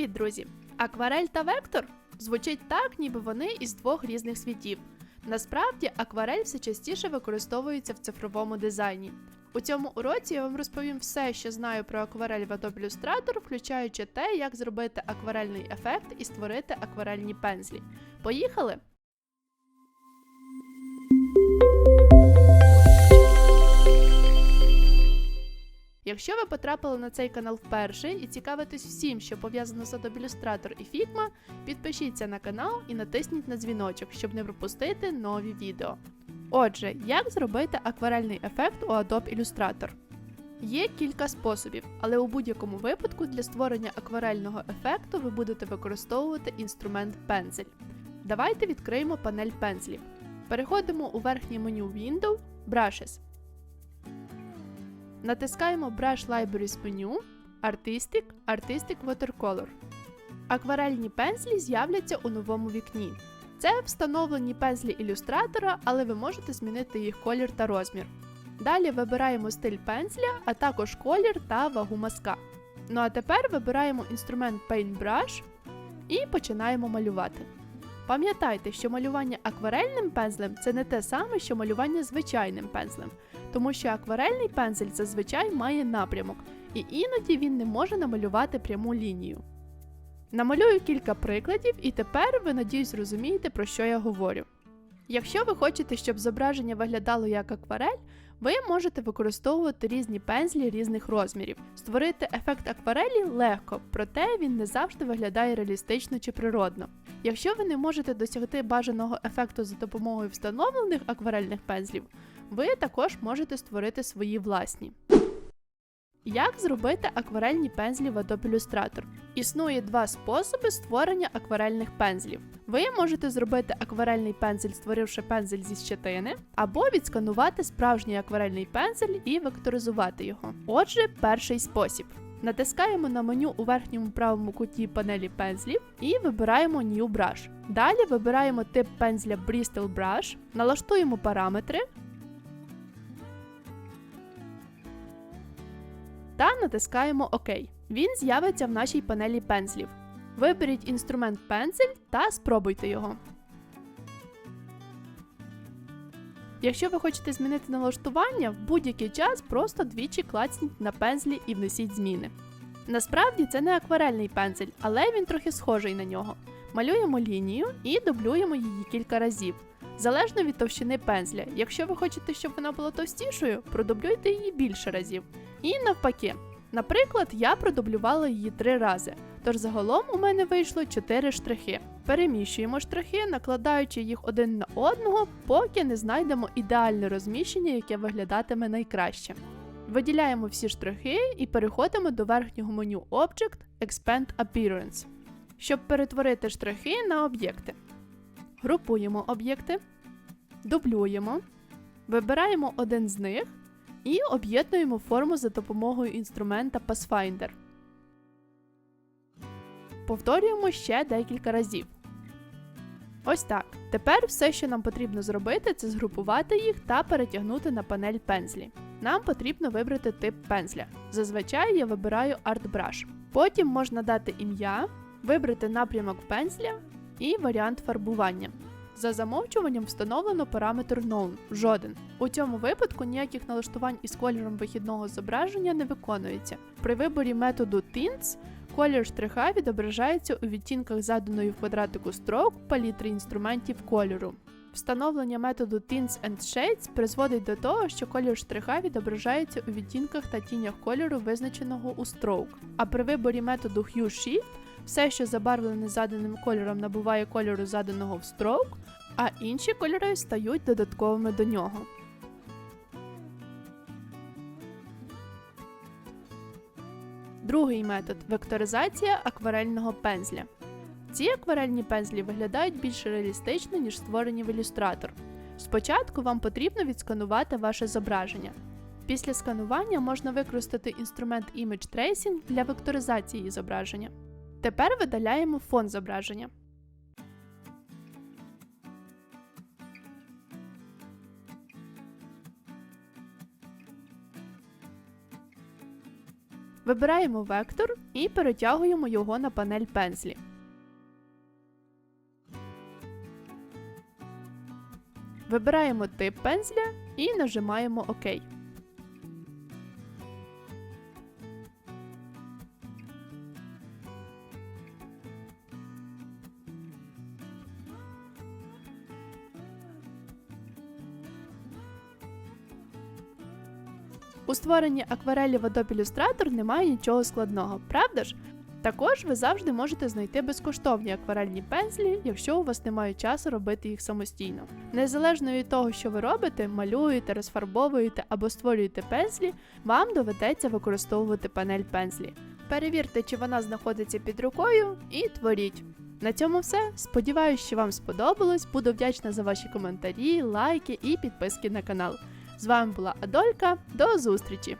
Привіт, друзі! Акварель та вектор звучить так, ніби вони із двох різних світів. Насправді, акварель все частіше використовується в цифровому дизайні. У цьому уроці я вам розповім все, що знаю про акварель в Adobe Illustrator, включаючи те, як зробити акварельний ефект і створити акварельні пензлі. Поїхали! Якщо ви потрапили на цей канал вперше і цікавитесь всім, що пов'язано з Adobe Illustrator і Figma, підпишіться на канал і натисніть на дзвіночок, щоб не пропустити нові відео. Отже, як зробити акварельний ефект у Adobe Illustrator? Є кілька способів, але у будь-якому випадку для створення акварельного ефекту ви будете використовувати інструмент пензель. Давайте відкриємо панель пензлів. Переходимо у верхнє меню Window Brushes. Натискаємо Brush Libraries меню Artistic, Artistic Watercolor. Акварельні пензлі з'являться у новому вікні. Це встановлені пензлі ілюстратора, але ви можете змінити їх колір та розмір. Далі вибираємо стиль пензля, а також колір та вагу мазка. Ну а тепер вибираємо інструмент Paintbrush і починаємо малювати. Пам'ятайте, що малювання акварельним пензлем це не те саме, що малювання звичайним пензлем, тому що акварельний пензель зазвичай має напрямок, і іноді він не може намалювати пряму лінію. Намалюю кілька прикладів, і тепер ви надіюсь розумієте, про що я говорю. Якщо ви хочете, щоб зображення виглядало як акварель, ви можете використовувати різні пензлі різних розмірів. Створити ефект акварелі легко, проте він не завжди виглядає реалістично чи природно. Якщо ви не можете досягти бажаного ефекту за допомогою встановлених акварельних пензлів, ви також можете створити свої власні. Як зробити акварельні пензлі в Adobe Illustrator? Існує два способи створення акварельних пензлів. Ви можете зробити акварельний пензель, створивши пензель зі щетини, або відсканувати справжній акварельний пензель і векторизувати його. Отже, перший спосіб. Натискаємо на меню у верхньому правому куті панелі пензлів і вибираємо New Brush. Далі вибираємо тип пензля Bristol Brush, налаштуємо параметри та натискаємо ОК. Він з'явиться в нашій панелі пензлів. Виберіть інструмент пензель та спробуйте його. Якщо ви хочете змінити налаштування, в будь-який час просто двічі клацніть на пензлі і внесіть зміни. Насправді це не акварельний пензель, але він трохи схожий на нього. Малюємо лінію і дублюємо її кілька разів. Залежно від товщини пензля. Якщо ви хочете, щоб вона була товстішою, продублюйте її більше разів. І навпаки. Наприклад, я продублювала її три рази, тож загалом у мене вийшло 4 штрихи. Переміщуємо штрихи, накладаючи їх один на одного, поки не знайдемо ідеальне розміщення, яке виглядатиме найкраще. Виділяємо всі штрихи і переходимо до верхнього меню Object Expand Appearance, щоб перетворити штрихи на об'єкти. Групуємо об'єкти, дублюємо, вибираємо один з них і об'єднуємо форму за допомогою інструмента Pathfinder. Повторюємо ще декілька разів. Ось так. Тепер все, що нам потрібно зробити, це згрупувати їх та перетягнути на панель пензлі. Нам потрібно вибрати тип пензля. Зазвичай я вибираю Art Brush. Потім можна дати ім'я, вибрати напрямок пензля і варіант фарбування. За замовчуванням встановлено параметр Known – жоден. У цьому випадку ніяких налаштувань із кольором вихідного зображення не виконується. При виборі методу Tints колір штриха відображається у відтінках заданої в квадратику строк палітри інструментів кольору. Встановлення методу Tints and Shades призводить до того, що колір штриха відображається у відтінках та тінях кольору, визначеного у Stroke. А при виборі методу Hue Shift все, що забарвлене заданим кольором, набуває кольору заданого в Stroke, а інші кольори стають додатковими до нього. Другий метод векторизація акварельного пензля. Ці акварельні пензлі виглядають більш реалістично, ніж створені в ілюстратор. Спочатку вам потрібно відсканувати ваше зображення. Після сканування можна використати інструмент Image Tracing для векторизації зображення. Тепер видаляємо фон зображення. Вибираємо вектор і перетягуємо його на панель пензлі. Вибираємо тип пензля і нажимаємо ОК. У створенні акварелі в Adobe Illustrator немає нічого складного, правда ж? Також ви завжди можете знайти безкоштовні акварельні пензлі, якщо у вас немає часу робити їх самостійно. Незалежно від того, що ви робите, малюєте, розфарбовуєте або створюєте пензлі, вам доведеться використовувати панель пензлі. Перевірте, чи вона знаходиться під рукою, і творіть. На цьому все. Сподіваюсь, що вам сподобалось. Буду вдячна за ваші коментарі, лайки і підписки на канал. З вами була Адолька. До зустрічі!